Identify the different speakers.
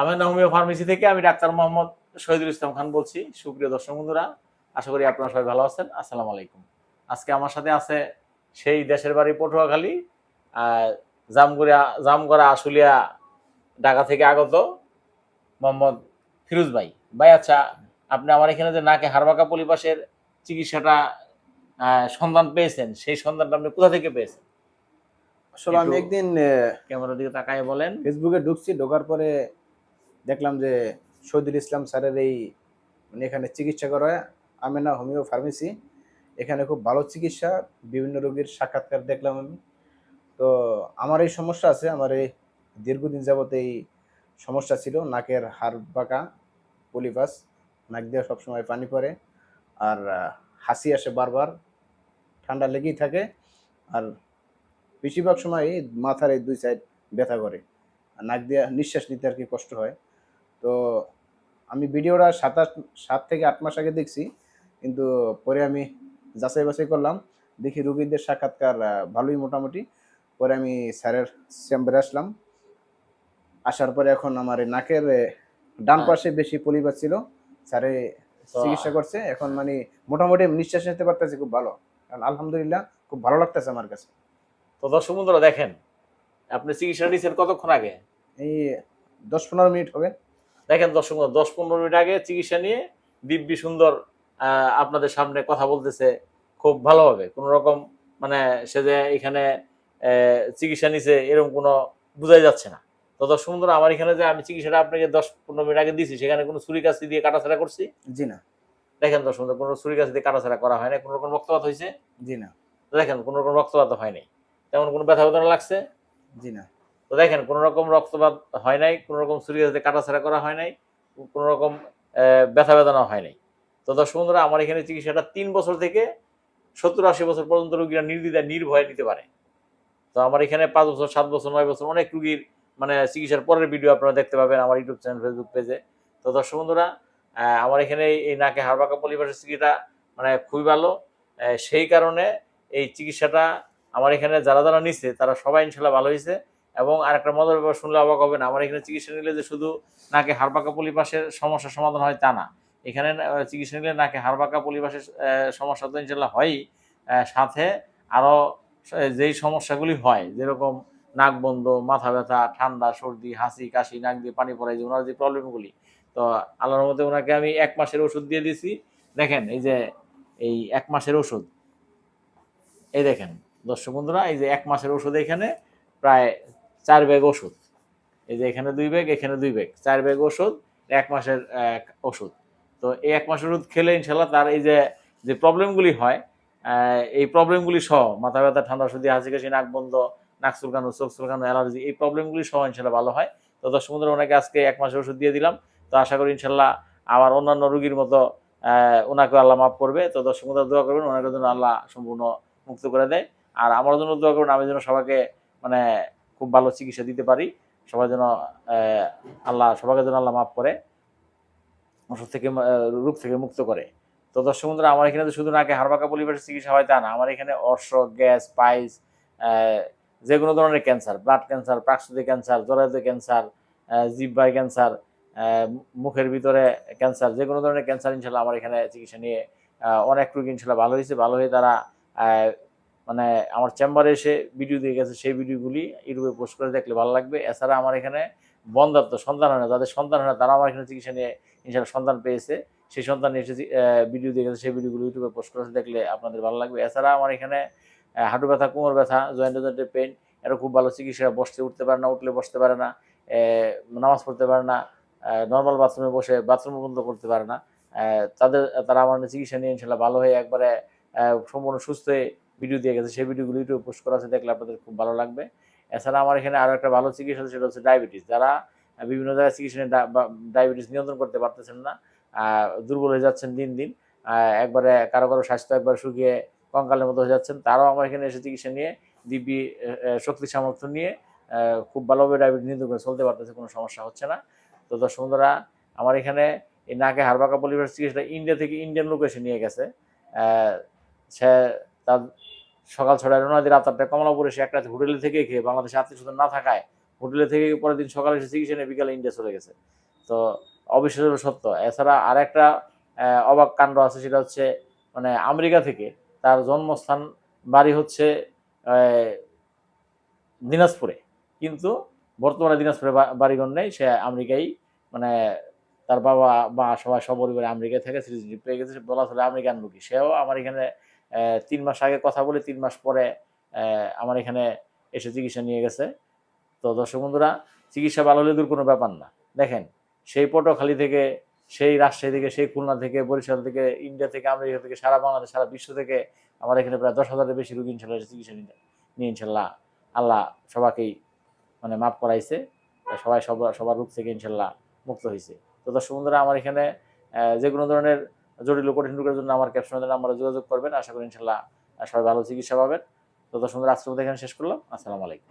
Speaker 1: আমি homeo pharmacy থেকে আমি ডাক্তার মোহাম্মদ শহীদুল ইসলাম খান বলছি। সুপ্রিয় দর্শক বন্ধুরা আশা করি আপনারা সবাই ভালো আছেন। আসসালামু আলাইকুম। আজকে আমার সাথে আছে সেই দেশের বাড়ি পটুয়াখালী জামগুড়া জামগড়া আশুলিয়া ঢাকা থেকে আগত মোহাম্মদ ফিরোজ ভাই। ভাই আচ্ছা আপনি আমার এখানে যে নাকে হারবাকা পলিপাসের চিকিৎসাটা সন্ধান পেয়েছেন সেই সন্ধানটা আপনি কোথা থেকে পেয়েছেন?
Speaker 2: আসলে আমি একদিন
Speaker 1: ক্যামেরার দিকে তাকায় বলেন।
Speaker 2: ফেসবুকে ঢুকছি ঢোকার পরে দেখলাম যে শহীদুল ইসলাম স্যারের এই মানে এখানে চিকিৎসা করা আমেনা হোমিও ফার্মেসি। এখানে খুব ভালো চিকিৎসা, বিভিন্ন রোগীর সাক্ষাৎকার দেখলাম আমি। তো আমার এই সমস্যা আছে, আমার এই দীর্ঘদিন যাবত এই সমস্যা ছিল, নাকের হাড় বাঁকা পলিপাস নাক দিয়ে সবসময় পানি পড়ে, আর হাসি আসে বারবার, ঠান্ডা লেগেই থাকে, আর বেশিরভাগ সময় মাথার এই দুই সাইড ব্যথা করে। আর নাক দিয়ে নিঃশ্বাস নিতে আর কি কষ্ট হয়। তো আমি ভিডিওটা সাত আট সাত থেকে আট মাস আগে দেখছি কিন্তু পরে আমি যাচাই বাছাই করলাম দেখি রুগীদের সাক্ষাৎকার ভালোই মোটামুটি। পরে আমি স্যারের চেম্বারে আসলাম। আসার পরে এখন আমার এই নাকের ডান
Speaker 1: হ্যাঁ।
Speaker 2: পাশে বেশি পলিবার ছিল। স্যারে চিকিৎসা করছে। এখন মানে মোটামুটি নিঃশ্বাস নিতে পারতেছি খুব ভালো। কারণ আলহামদুলিল্লাহ খুব ভালো লাগতেছে আমার কাছে।
Speaker 1: তো দর্শক বন্ধুরা দেখেন আপনি চিকিৎসা নিয়েছেন কতক্ষণ আগে?
Speaker 2: এই দশ পনেরো মিনিট হবে।
Speaker 1: দেখেন দর্শক দশ পনেরো মিনিট আগে চিকিৎসা নিয়ে দিব্যি সুন্দর আপনাদের সামনে কথা বলতেছে খুব ভালোভাবে। কোনো রকম মানে সে যে এখানে চিকিৎসা নিছে এরকম কোনো বোঝাই যাচ্ছে না। তো দর্শক বন্ধুরা আমার এখানে যে আমি চিকিৎসাটা আপনাকে দশ পনেরো মিনিট আগে দিয়েছি সেখানে কোনো ছুরি কাছি দিয়ে কাটাছাড়া করছি?
Speaker 2: জি না।
Speaker 1: দেখেন দর্শক বন্ধুরা, কোনো ছুরি কাছি দিয়ে কাটাছাড়া করা হয় না কোনো রকম রক্তপাত হয়েছে?
Speaker 2: জি না।
Speaker 1: দেখেন কোনো রকম রক্তপাত হয় নাই। তেমন কোনো ব্যথা বেদনা লাগছে?
Speaker 2: জি না।
Speaker 1: তো দেখেন কোনো রকম রক্তপাত হয় নাই কোনো রকম ছুরিয়াতে কাটাছাড়া করা হয় নাই কোনো রকম ব্যথা বেদনা হয় নাই। তো দর্শক বন্ধুরা, আমার এখানে চিকিৎসাটা তিন বছর থেকে সত্তর আশি বছর পর্যন্ত রুগীরা নির্দ্বিধায়, নির্ভয়ে নিতে পারে। তো আমার এখানে পাঁচ বছর, সাত বছর, নয় বছর অনেক রুগীর মানে চিকিৎসার পরের ভিডিও আপনারা দেখতে পাবেন আমার ইউটিউব চ্যানেল, ফেসবুক পেজে। তো দর্শক বন্ধুরা আমার এখানে এই নাকে হাড়বাঁকা পলিভাসের চিকিৎসা মানে খুবই ভালো। সেই কারণে এই চিকিৎসাটা আমার এখানে যারা যারা নিচ্ছে তারা সবাই ইনশাল্লাহ ভালো হয়েছে এবং আরেকটা মজার ব্যাপার শুনলে অবাক হবেন, আমার এখানে চিকিৎসা নিলে যে শুধু নাকে হাড়বাঁকা পলিপাসের সমস্যার সমাধান হয় তা না। এখানে চিকিৎসা নিলে নাকে হাড়বাঁকা পলিপাসের সমস্যা তো ইনশাল্লাহ হয়ই। সাথে আরও যেই সমস্যাগুলি হয়, যেরকম নাক বন্ধ, মাথা ব্যথা, ঠান্ডা, সর্দি, হাসি, কাশি, নাক দিয়ে পানি পড়াই যে ওনার যে প্রবলেমগুলি, তো আল্লাহর মধ্যে ওনাকে আমি এক মাসের ওষুধ দিয়ে দিয়েছি। দেখেন, এই যে এই এক মাসের ওষুধ, এই দেখেন দর্শক বন্ধুরা, এই যে এক মাসের ওষুধ এখানে প্রায় চার ব্যাগ ওষুধ। এই যে এখানে দুই ব্যাগ, এখানে দুই ব্যাগ। চার ব্যাগ ওষুধ, এক মাসের ওষুধ। তো এই এক মাসের ওষুধ খেলে ইনশাল্লাহ তার এই যে যে প্রবলেমগুলি হয় এই প্রবলেমগুলি সহ মাথা ব্যথা, ঠান্ডা সর্দি, হাসি কাশি নাক বন্ধ, নাক চুলকানো, চোখ চুলকানো, অ্যালার্জি, এই প্রবলেমগুলি সহ ইনশাল্লাহ ভালো হয়। তো দর্শক বন্ধুরা, ওনাকে আজকে এক মাসের ওষুধ দিয়ে দিলাম। তো আশা করি ইনশাল্লাহ আবার অন্যান্য রুগীর মতো ওনাকে আল্লাহ মাফ করবে। তো দর্শক বন্ধুরা, দোয়া করবেন ওনাকে জন্য আল্লাহ সম্পূর্ণ মুক্ত করে দেয়। আর আমার জন্য দোয়া করবেন আমি যেন সবাইকে মানে খুব ভালো চিকিৎসা দিতে পারি। সবাই যেন আল্লাহ, সবাইকে যেন আল্লাহ মাফ করে ওষুধ থেকে রোগ থেকে মুক্ত করে। তো দর্শক বন্ধুরা, আমার এখানে তো শুধু নাকে হারবাকা পরিবেশের চিকিৎসা হয় তা না। আমার এখানে অর্শ, গ্যাস, পাইস যে কোনো ধরনের ক্যান্সার, ব্লাড ক্যান্সার, প্রাকৃতিক ক্যান্সার জরায়ু ক্যান্সার জিব্বাই ক্যান্সার মুখের ভিতরে ক্যান্সার যে কোনো ধরনের ক্যান্সার ইনশাল্লাহ আমার এখানে চিকিৎসা নিয়ে অনেক রোগী ইনশাল্লাহ ভালো হয়েছে। ভালো হয়ে তারা মানে আমার চেম্বারে এসে ভিডিও দিয়ে গেছে, সেই ভিডিওগুলি ইউটিউবে পোস্ট করে দেখলে ভালো লাগবে। এছাড়া আমার এখানে বন্ধাত্ম সন্তান হয় না, যাদের সন্তান হয় না তারা আমার এখানে চিকিৎসা নিয়ে ইনশাল্লাহ সন্তান পেয়েছে। সেই সন্তান এসে ভিডিও দিয়ে গেছে, সেই ভিডিওগুলো ইউটিউবে পোস্ট করেছে, দেখলে আপনাদের ভালো লাগবে। এছাড়া আমার এখানে হাঁটু ব্যথা, কোমর ব্যথা জয়েন্টে জয়েন্টে পেন এটা খুব ভালো চিকিৎসা, বসতে উঠতে পারে না, উঠলে বসতে পারে না নামাজ পড়তে পারে না নর্মাল বাথরুমে বসে বাথরুম বন্ধ করতে পারে না। তাদের, তারা আমার চিকিৎসা নিয়ে ইনশাল্লাহ ভালো হয়ে একবারে সম্পূর্ণ সুস্থ হয়ে ভিডিও দিয়ে গেছে, সেই ভিডিওগুলো ইউটিউবে পোস্ট করা আছে, দেখলে আপনাদের খুব ভালো লাগবে। এছাড়া আমার এখানে আরও একটা ভালো চিকিৎসা সেটা হচ্ছে ডায়াবেটিস যারা বিভিন্ন জায়গায় চিকিৎসা ডায়াবেটিস নিয়ন্ত্রণ করতে পারতেছেন না দুর্বল হয়ে যাচ্ছেন দিন দিন একবারে কারও কারও স্বাস্থ্য একবার শুকিয়ে কঙ্কালের মতো হয়ে যাচ্ছেন, তারাও আমার এখানে এসে চিকিৎসা নিয়ে দিব্যি শক্তি সামর্থ্য নিয়ে খুব ভালোভাবে ডায়াবেটিস নিয়ন্ত্রণ করে চলতে পারতেছে, কোনো সমস্যা হচ্ছে না। তো দর্শক বন্ধুরা, আমার এখানে এই নাকে হারবাকা পরিবেশ চিকিৎসাটা ইন্ডিয়া থেকে ইন্ডিয়ান লোক এসে নিয়ে গেছে। সে তার সকাল ছটায় রওনা দিয়ে রাত আটটায় কমলাপুরে সে একটা হোটেলে থেকে খেয়ে বাংলাদেশে আত্মীয় স্বজন না থাকায় হোটেলে থেকে পরের দিন সকালে এসে চিকিৎসা নিয়ে বিকালে ইন্ডিয়া চলে গেছে। তো অবিশ্বাস্য সত্য। এছাড়া আর একটা অবাক কাণ্ড আছে, সেটা হচ্ছে মানে আমেরিকা থেকে তার জন্মস্থান বাড়ি হচ্ছে দিনাজপুরে। কিন্তু বর্তমানে দিনাজপুরে বা- বাড়িঘর নেই, সে আমেরিকায় মানে তার বাবা মা সবাই সপরিবারে আমেরিকায় থাকে, সিটিজেনশিপ পেয়ে গেছে বলা চলে আমেরিকান লোকই সেও আমার এখানে তিন মাস আগে কথা বলে তিন মাস পরে আমার এখানে এসে চিকিৎসা নিয়ে গেছে। তো দর্শক বন্ধুরা, চিকিৎসা ভালো হলে দূর কোনো ব্যাপার না। দেখেন, সেই পটুয়াখালী থেকে, সেই রাজশাহী থেকে, সেই খুলনা থেকে, বরিশাল থেকে, ইন্ডিয়া থেকে, আমেরিকা থেকে, সারা বাংলাদেশ, সারা বিশ্ব থেকে আমার এখানে প্রায় দশ হাজারের বেশি রোগী ইনশাল্লাহ এসে চিকিৎসা নিয়ে ইনশাল্লাহ আল্লাহ সবাকেই মানে মাফ করাইছে। সবাই সবার সবার রোগ থেকে ইনশাল্লাহ মুক্ত হয়েছে তো দর্শক বন্ধুরা, আমার এখানে যে কোনো ধরনের জটিল কঠিন রোগের জন্য আমার ক্যাপশনের নাম্বারে যোগাযোগ করবেন। আশা করি ইনশাল্লাহ সবাই ভালো চিকিৎসা পাবেন। তো সুন্দর আশ্রম এখানে শেষ করলাম। আসসালামু আলাইকুম।